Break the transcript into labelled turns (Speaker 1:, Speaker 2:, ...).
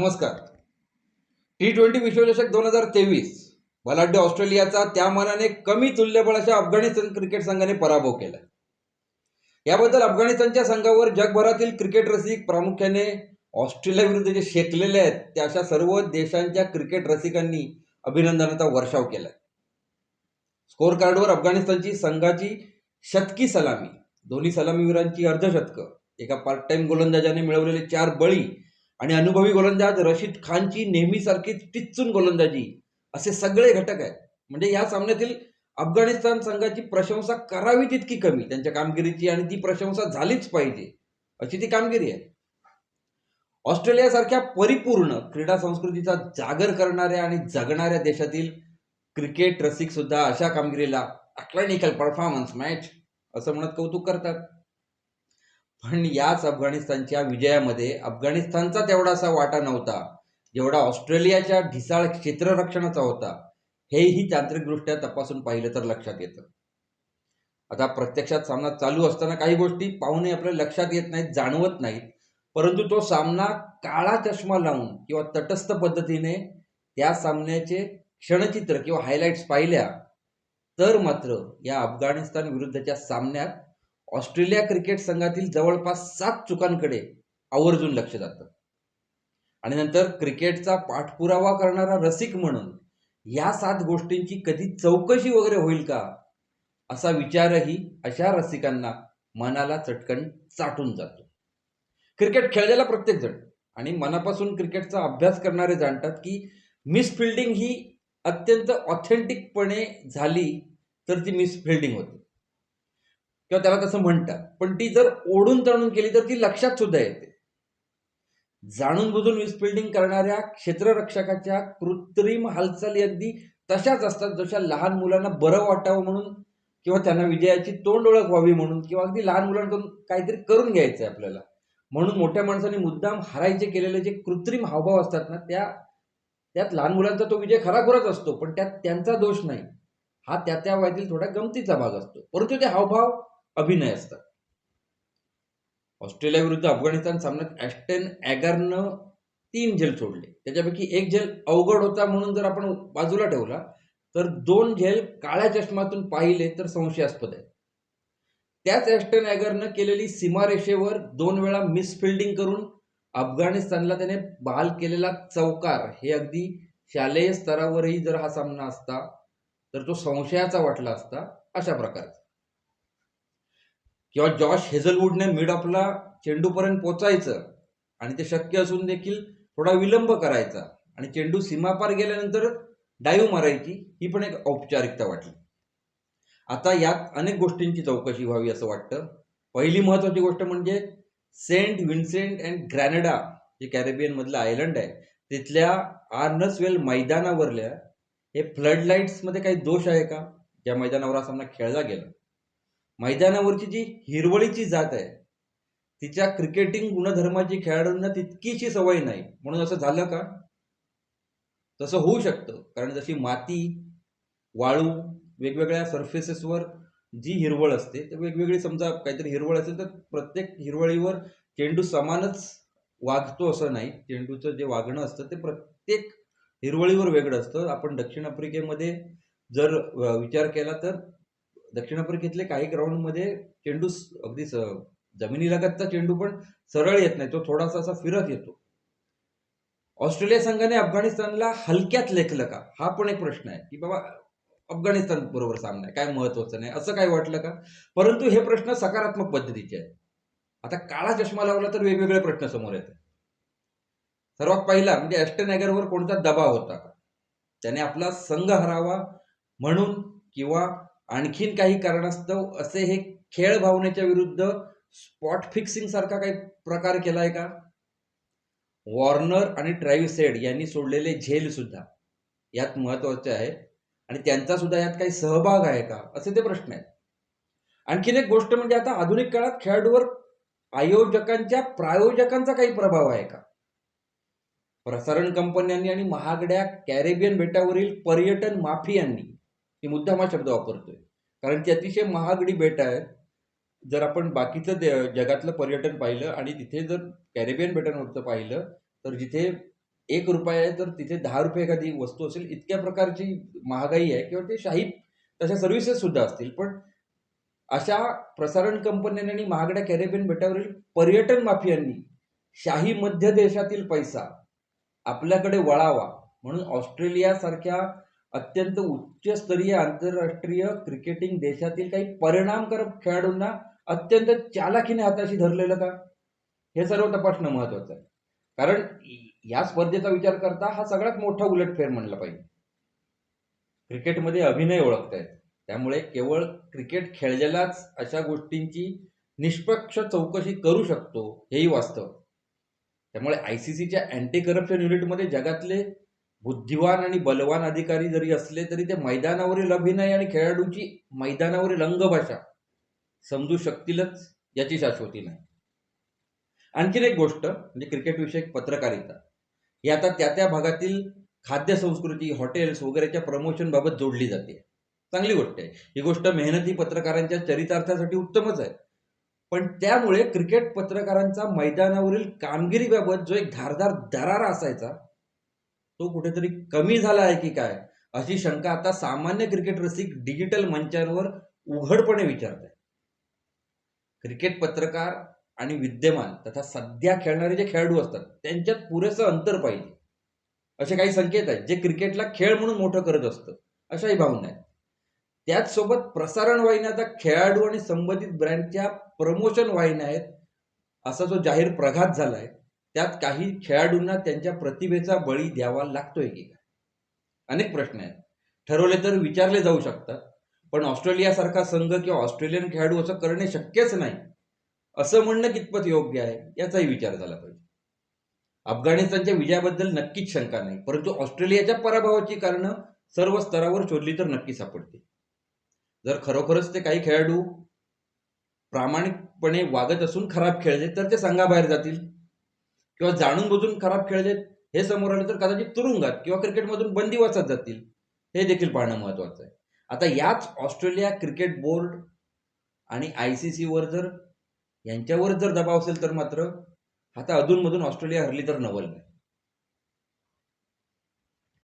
Speaker 1: नमस्कार. T twenty विश्वचषक दोन हजार तेवीस बलाढ्य ऑस्ट्रेलियाचा त्या मानाने कमी तुल्यबळ अशा अफगाणिस्तान क्रिकेट संघाने पराभव केला. याबद्दल अफगाणिस्तानच्या संघावर जगभरातील क्रिकेट रसिक प्रामुख्याने ऑस्ट्रेलियाविरुद्ध जे शेकलेले आहेत त्या अशा सर्व देशांच्या क्रिकेट रसिकांनी अभिनंदनाचा वर्षाव केला स्कोअर कार्डवर अफगाणिस्तानची संघाची शतकी सलामी दोन्ही सलामीवीरांची अर्धशतकं एका पार्ट टाइम गोलंदाजाने मिळवलेले चार बळी आणि अनुभवी गोलंदाज रशीद खानची नेहमीसारखी टिच्चून गोलंदाजी. असे सगळे घटक आहेत. म्हणजे या सामन्यातील अफगाणिस्तान संघाची प्रशंसा करावी तितकी कमी. त्यांच्या कामगिरीची आणि ती प्रशंसा झालीच पाहिजे. अशी ती कामगिरी आहे. ऑस्ट्रेलियासारख्या परिपूर्ण क्रीडा संस्कृतीचा जागर करणाऱ्या आणि जगणाऱ्या देशातील क्रिकेट रसिक सुद्धा अशा कामगिरीला क्लिनिकल परफॉर्मन्स मॅच असं म्हणत कौतुक करतात. पण याच अफगाणिस्तानच्या विजयामध्ये अफगाणिस्तानचा तेवढासा वाटा नव्हता जेवढा ऑस्ट्रेलियाच्या ढिसाळ क्षेत्ररक्षणाचा होता. हेही तांत्रिकदृष्ट्या तपासून पाहिलं तर लक्षात येतं. आता प्रत्यक्षात सामना चालू असताना काही गोष्टी पाहूनही आपल्या लक्षात येत नाहीत जाणवत नाहीत. परंतु तो सामना काळा चष्मा लावून किंवा तटस्थ पद्धतीने त्या सामन्याचे क्षणचित्र किंवा हायलाईट्स पाहिल्या तर मात्र या अफगाणिस्तान विरुद्धच्या सामन्यात ऑस्ट्रेलिया क्रिकेट संघातील जवळपास सात चुकांकडे आवर्जून लक्ष जातं. आणि नंतर क्रिकेटचा पाठपुरावा करणारा रसिक म्हणून या सात गोष्टींची कधी चौकशी वगैरे होईल का? असा विचारही अशा रसिकांना मनाला चटकन चाटून जातो. क्रिकेट खेळलेला प्रत्येक जण आणि मनापासून क्रिकेटचा अभ्यास करणारे जाणतात की मिस फिल्डिंग ही अत्यंत ऑथेंटिकपणे झाली तर ती मिस फिल्डिंग होते. किंवा त्याला तसं म्हणतात. पण ती जर ओढून तणून केली तर ती लक्षात सुद्धा येते. जाणून बुजून मिसफिल्डिंग करणाऱ्या क्षेत्ररक्षकाच्या कृत्रिम हालचाली अगदी तशाच असतात जशा लहान मुलांना बरं वाटावं म्हणून किंवा त्यांना विजयाची तोंड ओळख व्हावी म्हणून किंवा अगदी लहान मुलांकडून काहीतरी करून घ्यायचं आहे आपल्याला. म्हणून मोठ्या माणसांनी मुद्दाम हरायचे केलेले जे कृत्रिम हावभाव असतात ना त्या त्यात लहान मुलांचा तो विजय खराखुराच असतो पण त्यात त्यांचा दोष नाही. हा त्या त्या वयातील थोडा गमतीचा भाग असतो. परंतु ते हावभाव अभिनय असतात ऑस्ट्रेलिया विरुद्ध अफगाणिस्तान सामन्यात ॲस्टन ॲगरनं तीन झेल सोडले. त्याच्यापैकी एक झेल अवघड होता म्हणून जर आपण बाजूला ठेवला तर दोन झेल काळ्या चष्मातून पाहिले तर संशयास्पद आहे त्याच ॲस्टन ॲगरनं केलेली सीमारेषेवर दोन वेळा मिसफिल्डिंग करून अफगाणिस्तानला त्याने बहाल केलेला चौकार हे अगदी शालेय स्तरावरही जर हा सामना असता तर तो संशयाचा वाटला असता अशा प्रकारचा. किंवा जॉश हेझलवूडने मिड ऑफला चेंडूपर्यंत पोचायचं आणि ते शक्य असून देखील थोडा विलंब करायचा आणि चेंडू सीमापार गेल्यानंतर डाईव्ह मारायची ही पण एक औपचारिकता वाटली. आता यात अनेक गोष्टींची चौकशी व्हावी असं वाटतं. पहिली महत्वाची गोष्ट म्हणजे सेंट विन्सेंट अँड ग्रॅनडा जे कॅरेबियन मधलं आयलंड आहे तिथल्या आर्नसवेल मैदानावरल्या हे फ्लड लाईट्समध्ये काही दोष आहे का? ज्या मैदानावर हा सामना खेळला गेला. मैदानावरची जी हिरवळीची जात आहे तिच्या क्रिकेटिंग गुणधर्माची खेळाडूंना तितकीशी सवय नाही. म्हणून असं झालं का? तसं होऊ शकतं. कारण जशी माती वाळू वेगवेगळ्या सर्फेसेसवर जी हिरवळ असते तर वेगवेगळी समजा काहीतरी हिरवळ असेल तर प्रत्येक हिरवळीवर चेंडू समानच वागतो असं नाही. चेंडूचं जे वागणं असतं ते प्रत्येक हिरवळीवर वेगळं असतं. आपण दक्षिण आफ्रिकेमध्ये जर विचार केला तर दक्षिण आफ्रिकेतले काही ग्राउंडमध्ये चेंडू अगदी जमिनीलगतचा चेंडू पण सरळ येत नाही तो थोडासा असा फिरत येतो. ऑस्ट्रेलिया संघाने अफगाणिस्तानला हलक्यात लेखलं का? हा पण एक प्रश्न आहे की बाबा अफगाणिस्तान बरोबर सामना आहे काय महत्वाचं नाही असं काय वाटलं का? परंतु हे प्रश्न सकारात्मक पद्धतीचे आहेत. आता काळा चष्मा लावला तर वेगवेगळे प्रश्न समोर येतात. सर्वात पहिला म्हणजे ॲस्टन ॲगरवर कोणता दबाव होता? का त्याने आपला संघ हरावा म्हणून किंवा आणखीन काही कारणास्तव असे हे खेळ भावनेच्या विरुद्ध स्पॉट फिक्सिंग सारखा काही प्रकार केलाय का? वॉर्नर आणि ट्रॅव्हिसेड यांनी सोडलेले झेल सुद्धा यात महत्त्वाचे आहे आणि त्यांचा सुद्धा यात काही सहभाग आहे का? असे ते प्रश्न आहेत. आणखीन एक गोष्ट म्हणजे आता आधुनिक काळात खेळाडूवर आयोजकांच्या प्रायोजकांचा काही प्रभाव आहे का? प्रसारण कंपन्यांनी आणि महागड्या कॅरेबियन बेटावरील पर्यटन माफियांनी मी मुद्दाम हा शब्द वापरतोय. कारण ती अतिशय महागडी बेट आहेत जर आपण बाकीचं दे- जगातलं पर्यटन पाहिलं आणि तिथे जर कॅरेबियन बेटांवरचं पाहिलं तर जिथे एक रुपया आहे तर तिथे दहा रुपये एखादी वस्तू असेल इतक्या प्रकारची महागाई आहे किंवा ते शाही तशा सर्व्हिसेस सुद्धा असतील. पण अशा प्रसारण कंपन्यांनी आणि महागड्या कॅरेबियन बेटावरील पर्यटन माफियांनी शाही मध्य देशातील पैसा आपल्याकडे वळावा म्हणून ऑस्ट्रेलियासारख्या अत्यंत उच्चस्तरीय आंतरराष्ट्रीय क्रिकेटिंग देशातील काही परिणामकारक खेळाडूंना अत्यंत चालाखीने हाताशी धरलेलं का? हे सर्व तपासणं महत्वाचं आहे. कारण या स्पर्धेचा विचार करता हा सगळ्यात मोठा उलटफेर म्हणला पाहिजे. क्रिकेटमध्ये अभिनय ओळखतायत. त्यामुळे केवळ क्रिकेट खेळलेलाच अशा गोष्टींची निष्पक्ष चौकशी करू शकतो हेही वास्तव. त्यामुळे आय सी सीच्या अँटी करप्शन युनिटमध्ये जगातले बुद्धिवान आणि बलवान अधिकारी जरी असले तरी ते मैदानावरील अभिनय आणि खेळाडूची मैदानावरील अंगभाषा समजू शकतीलच याची शाश्वती नाही. आणखीन एक गोष्ट म्हणजे क्रिकेटविषयक पत्रकारिता. ही आता त्या त्या भागातील खाद्य संस्कृती हॉटेल्स वगैरेच्या प्रमोशन बाबत जोडली जाते. चांगली गोष्ट आहे. ही गोष्ट मेहनती पत्रकारांच्या चरितार्थासाठी उत्तमच आहे. पण त्यामुळे क्रिकेट पत्रकारांचा मैदानावरील कामगिरीबाबत जो एक धारदार दरारा असायचा तो कुठेतरी कमी झाला आहे की काय? अशी शंका आता सामान्य क्रिकेट रसिक डिजिटल मंचांवर उघडपणे विचारत. आहे क्रिकेट पत्रकार आणि विद्यमान तथा सध्या खेळणारे जे खेळाडू असतात त्यांच्यात पुरेसं अंतर पाहिजे. असे काही संकेत आहेत जे क्रिकेटला खेळ म्हणून मोठं करत असतं अशाही भावना आहेत. त्याच सोबत प्रसारण वाहिन्या आता खेळाडू आणि संबंधित ब्रँडच्या प्रमोशन वाहिन्या आहेत असा जो जाहीर प्रघात झाला आहे त्यात काही खेळाडूंना त्यांच्या प्रतिभेचा बळी द्यावा लागतोय की काय? अनेक प्रश्न आहेत. ठरवले तर विचारले जाऊ शकतात. पण ऑस्ट्रेलियासारखा संघ किंवा ऑस्ट्रेलियन खेळाडू असं करणे शक्यच नाही. असं म्हणणं कितपत योग्य आहे याचाही विचार झाला पाहिजे. अफगाणिस्तानच्या विजयाबद्दल नक्कीच शंका नाही परंतु ऑस्ट्रेलियाच्या पराभवाची कारणं सर्व स्तरावर शोधली तर नक्की सापडते जर खरोखरच ते काही खेळाडू प्रामाणिकपणे वागत असून खराब खेळले तर ते संघाबाहेर जातील. किंवा जाणून बुजून खराब खेळलेत हे समोर आले तर कदाचित तुरुंगात किंवा क्रिकेटमधून बंदिवासात जातील. हे देखील पाहणं महत्वाचं आहे. आता याच ऑस्ट्रेलिया क्रिकेट बोर्ड आणि आय सी सीवर जर यांच्यावर जर दबाव असेल तर मात्र आता अधूनमधून ऑस्ट्रेलिया हरली तर नवल नाही.